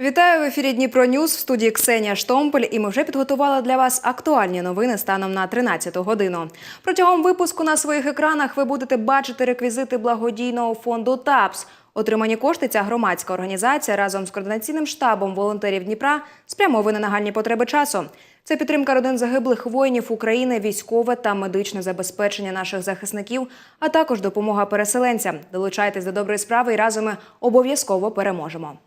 Вітаю в ефірі Дніпро Ньюз в студії Ксенія Штомпель. І ми вже підготували для вас актуальні новини станом на 13 годину. Протягом випуску на своїх екранах ви будете бачити реквізити благодійного фонду ТАПС. Отримані кошти ця громадська організація разом з координаційним штабом волонтерів Дніпра спрямовує на нагальні потреби часу. Це підтримка родин загиблих воїнів України, військове та медичне забезпечення наших захисників, а також допомога переселенцям. Долучайтесь до доброї справи і разом ми обов'язково переможемо.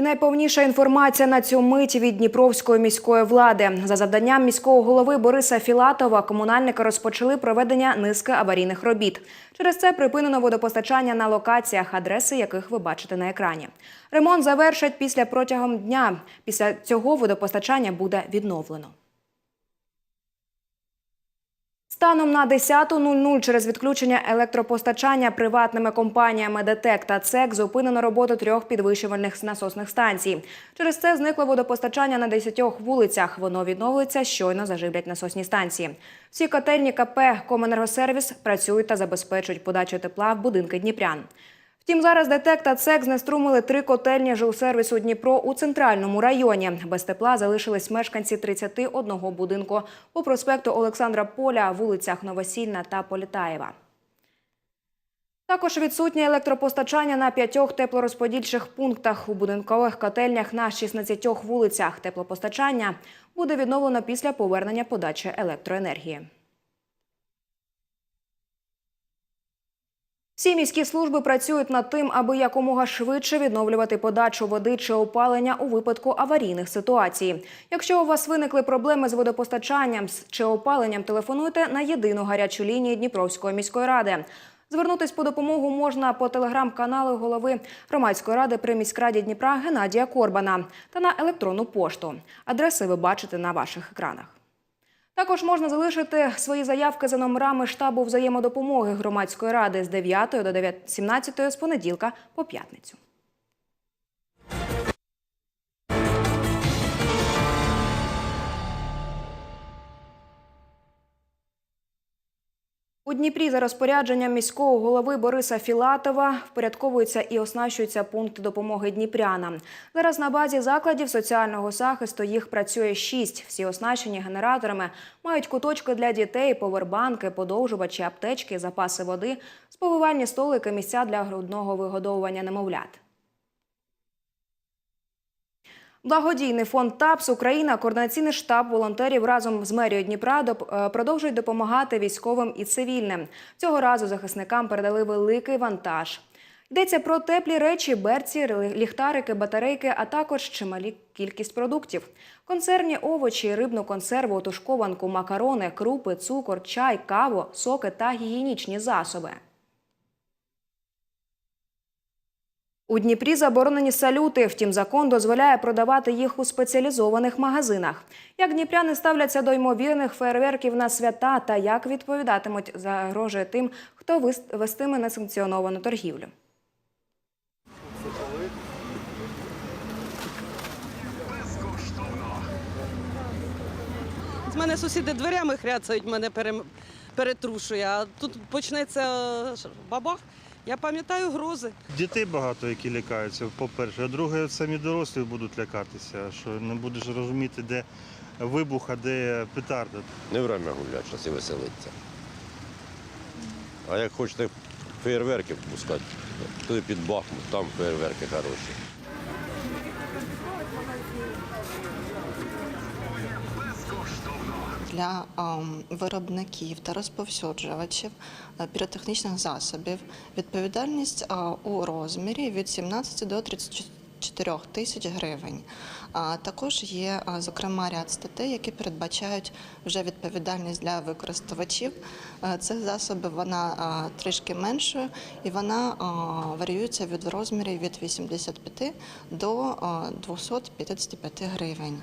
І найповніша інформація на цю мить від Дніпровської міської влади. За завданням міського голови Бориса Філатова комунальники розпочали проведення низки аварійних робіт. Через це припинено водопостачання на локаціях, адреси яких ви бачите на екрані. Ремонт завершать після протягом дня. Після цього водопостачання буде відновлено. Станом на 10.00 через відключення електропостачання приватними компаніями ДТЕК та ЦЕК зупинено роботу трьох підвищувальних насосних станцій. Через це зникло водопостачання на 10 вулицях. Воно відновиться, щойно заживлять насосні станції. Всі котельні КП «Коменергосервіс» працюють та забезпечують подачу тепла в будинки дніпрян. Втім, зараз ДТЕК та ЦЕК знеструмили три котельні жилсервісу Дніпро у центральному районі. Без тепла залишились мешканці 31 будинку по проспекту Олександра Поля, вулицях Новосільна та Політаєва. Також відсутнє електропостачання на п'ятьох теплорозподільчих пунктах у будинкових котельнях на 16 вулицях. Теплопостачання буде відновлено після повернення подачі електроенергії. Всі міські служби працюють над тим, аби якомога швидше відновлювати подачу води чи опалення у випадку аварійних ситуацій. Якщо у вас виникли проблеми з водопостачанням чи опаленням, телефонуйте на єдину гарячу лінію Дніпровської міської ради. Звернутись по допомогу можна по телеграм-каналу голови громадської ради при міськраді Дніпра Геннадія Корбана та на електронну пошту. Адреси ви бачите на ваших екранах. Також можна залишити свої заявки за номерами штабу взаємодопомоги громадської ради з 9 до 17 з понеділка по п'ятницю. У Дніпрі за розпорядженням міського голови Бориса Філатова впорядковуються і оснащуються пункти допомоги дніпрянам. Зараз на базі закладів соціального захисту їх працює шість. Всі оснащені генераторами, мають куточки для дітей, повербанки, подовжувачі, аптечки, запаси води, сповивальні столики, місця для грудного вигодовування немовлят. Благодійний фонд ТАПС Україна, координаційний штаб волонтерів разом з мерією Дніпра е, продовжують допомагати військовим і цивільним. Цього разу захисникам передали великий вантаж. Йдеться про теплі речі, берці, ліхтарики, батарейки, а також чималі кількість продуктів: консервні овочі, рибну консерву, тушкованку, макарони, крупи, цукор, чай, каву, соки та гігієнічні засоби. У Дніпрі заборонені салюти, втім закон дозволяє продавати їх у спеціалізованих магазинах. Як дніпряни ставляться до ймовірних фейерверків на свята та як відповідатимуть загрожує тим, хто вестиме несанкціоновану торгівлю. З мене сусіди дверями хряцають, мене перетрушує, а тут почнеться е, бабах. Я пам'ятаю грози. Дітей багато, які лякаються, по-перше. А друге, самі дорослі будуть лякатися, що не будеш розуміти, де вибух, а де петарда. Не время гуляти, зараз і веселитися. А як хочете фейерверки пускати, то і під Бахмут, там фейерверки хороші. Для виробників та розповсюджувачів е, піротехнічних засобів відповідальність у розмірі від 17 до 34 тисяч гривень. Також є, зокрема, ряд статей, які передбачають вже відповідальність для використовувачів е, цих засобів. Вона трішки меншою і вона варіюється від розмірів від 85 до е, 255 гривень.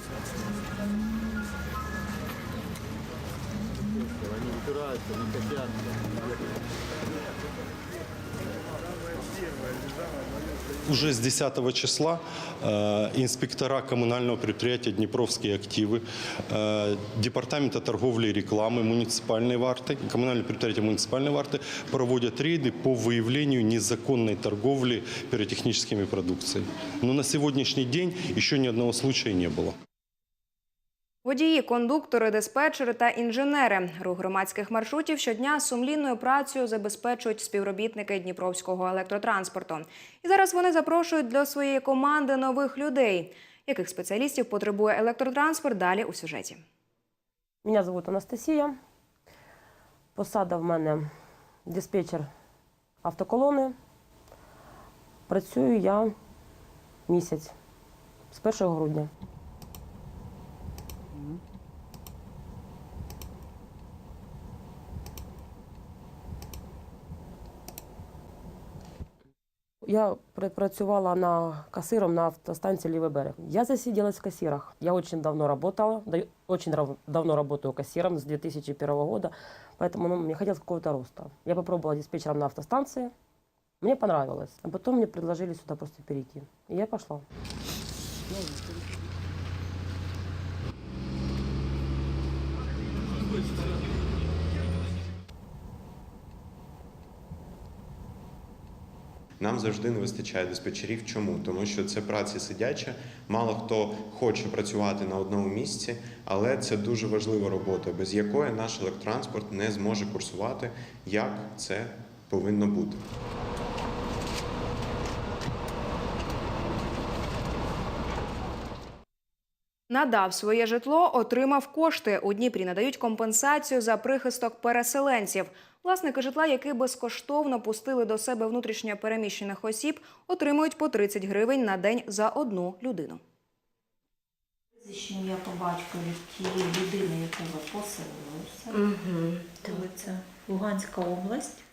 Уже с 10 числа э, инспектора коммунального предприятия «Днепровские активы», э, Департамента торговли и рекламы муниципальной варты, коммунальное предприятие муниципальной варты проводят рейды по выявлению незаконной торговли пиротехническими продукцией. Но на сегодняшний день еще ни одного случая не было. Водії, кондуктори, диспетчери та інженери рух громадських маршрутів щодня сумлінною працею забезпечують співробітники Дніпровського електротранспорту. І зараз вони запрошують до своєї команди нових людей. Яких спеціалістів потребує електротранспорт? Далі у сюжеті. Мене звуть Анастасія. Посада в мене диспетчер автоколони. Працюю я місяць з 1 грудня. Я працювала на кассиром на автостанции Левый берег. Я засиделась в кассирах. Я очень давно работала, очень давно работаю кассиром с 2001 года, поэтому ну, мне хотелось какого-то роста. Я попробовала диспетчером на автостанции, мне понравилось. А потом мне предложили сюда просто перейти. И я пошла. Нам завжди не вистачає диспетчерів. Чому? Тому що це праця сидяча. Мало хто хоче працювати на одному місці, але це дуже важлива робота, без якої наш електротранспорт не зможе курсувати, як це повинно бути. Надав своє житло, отримав кошти. У Дніпрі надають компенсацію за прихисток переселенців. Власники житла, які безкоштовно пустили до себе внутрішньо переміщених осіб, отримують по 30 гривень на день за одну людину. Фізично я по батькові тієї людини, яку ви поселилися. Угу. Це Луганська область.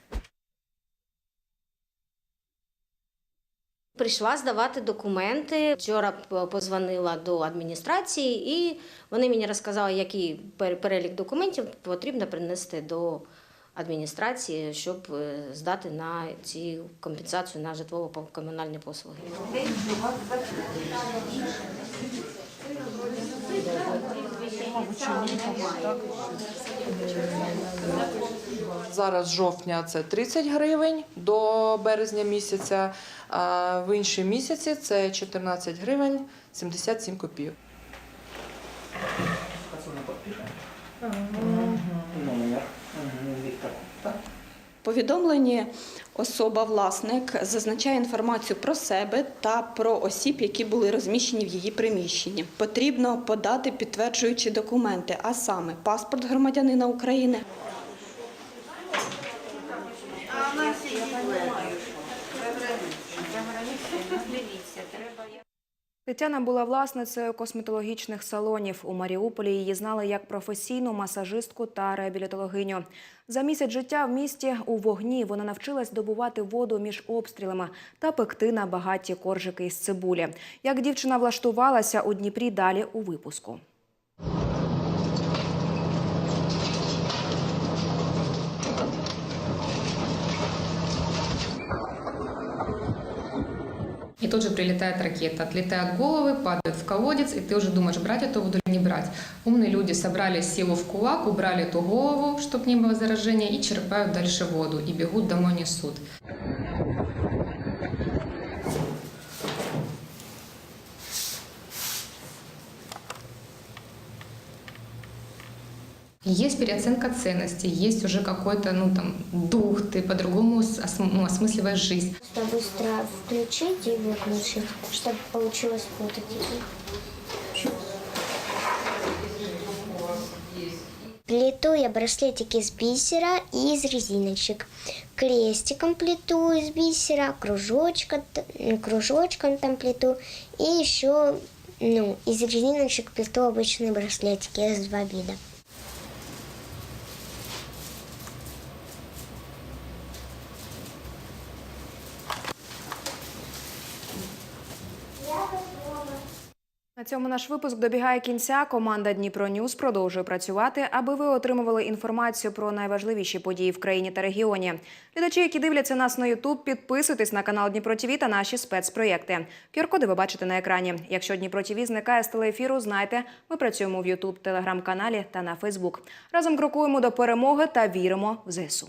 Прийшла здавати документи. Вчора позвонила до адміністрації, і вони мені розказали, який пер- перелік документів потрібно принести до адміністрації, щоб е, здати на ці компенсацію на житлово-комунальні послуги. Зараз жовтня це 30 гривень до березня місяця, а в інші місяці це 14 гривень 77 копійок. Повідомленні особа-власник зазначає інформацію про себе та про осіб, які були розміщені в її приміщенні. Потрібно подати підтверджуючі документи, а саме паспорт громадянина України. Тетяна була власницею косметологічних салонів. У Маріуполі її знали як професійну масажистку та реабілітологиню. За місяць життя в місті у вогні вона навчилась добувати воду між обстрілами та пекти на багаті коржики із цибулі. Як дівчина влаштувалася у Дніпрі далі у випуску. тут же прилетает ракета, отлетают головы, падают в колодец, и ты уже думаешь, брать эту воду или не брать. Умные люди собрали силу в кулак, убрали эту голову, чтобы не было заражения, и черпают дальше воду, и бегут домой несут. Есть переоценка ценностей, есть уже какой-то, ну там, дух, ты по-другому ну, осмысливаешь жизнь. Чтобы быстро включить и выключить, чтобы получилось фото Плету я браслетики из бисера и из резиночек. Крестиком плету из бисера, кружочка, т- кружочком там плету. И еще ну, из резиночек плету обычные браслетики, есть два вида. Цьому наш випуск добігає кінця. Команда Дніпро Ньюс продовжує працювати, аби ви отримували інформацію про найважливіші події в країні та регіоні. Глядачі, які дивляться нас на Ютуб, підписуйтесь на канал Дніпро ТВ та наші спецпроєкти. QR-коди ви бачите на екрані. Якщо Дніпро ТВ зникає з телеефіру, знайте, ми працюємо в Ютуб, телеграм-каналі та на Фейсбук. Разом крокуємо до перемоги та віримо в ЗСУ.